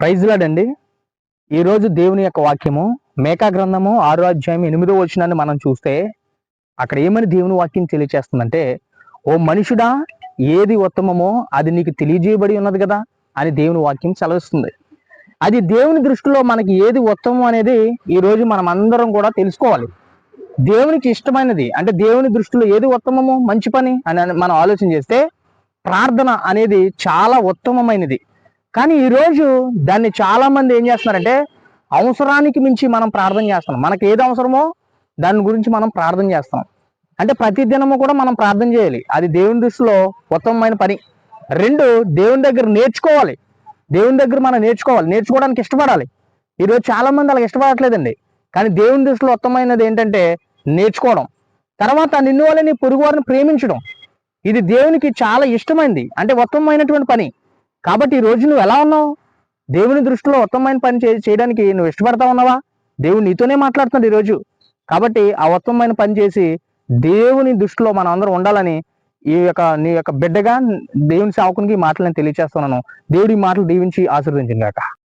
Praise లాడండి. ఈరోజు దేవుని యొక్క వాక్యము మేకా గ్రంథము ఆరో అధ్యాయం ఎనిమిదో వచ్చినాన్ని మనం చూస్తే అక్కడ ఏమని దేవుని వాక్యం తెలియచేస్తుందంటే ఓ మనుషుడా ఏది ఉత్తమమో అది నీకు తెలియజేయబడి ఉన్నది కదా అని దేవుని వాక్యం సెలవిస్తుంది. అది దేవుని దృష్టిలో మనకి ఏది ఉత్తమం అనేది ఈ రోజు మనం అందరం కూడా తెలుసుకోవాలి. దేవునికి ఇష్టమైనది అంటే దేవుని దృష్టిలో ఏది ఉత్తమము మంచి పని అని మనం ఆలోచన చేస్తే ప్రార్థన అనేది చాలా ఉత్తమమైనది. కానీ ఈరోజు దాన్ని చాలామంది ఏం చేస్తున్నారంటే అవసరానికి మించి మనం ప్రార్థన చేస్తున్నాం. మనకి ఏది అవసరమో దాని గురించి మనం ప్రార్థన చేస్తాం అంటే ప్రతి దినము కూడా మనం ప్రార్థన చేయాలి. అది దేవుని దృష్టిలో ఉత్తమమైన పని. రెండు దేవుని దగ్గర నేర్చుకోవాలి. దేవుని దగ్గర మనం నేర్చుకోవాలి. నేర్చుకోవడానికి ఇష్టపడాలి. ఈరోజు చాలామంది అలా ఇష్టపడట్లేదండి. కానీ దేవుని దృష్టిలో ఉత్తమమైనది ఏంటంటే నేర్చుకోవడం. తర్వాత నిన్ను వాళ్ళని పొరుగు వారిని ప్రేమించడం. ఇది దేవునికి చాలా ఇష్టమైంది. అంటే ఉత్తమమైనటువంటి పని. కాబట్టి ఈ రోజు నువ్వు ఎలా ఉన్నావు? దేవుని దృష్టిలో ఉత్తమమైన పని చే- చేయడానికి నువ్వు ఇష్టపడతా ఉన్నావా? దేవుడు నీతోనే మాట్లాడుతున్నాడు ఈరోజు. కాబట్టి ఆ ఉత్తమమైన పని చేసి దేవుని దృష్టిలో మనం అందరం ఉండాలని ఈ యొక్క నీ యొక్క బిడ్డగా దేవుని సేవకునికి ఈ మాటలను తెలియచేస్తున్నాను. దేవుడి మాటలు దీవించి ఆశీర్వదించింది కాక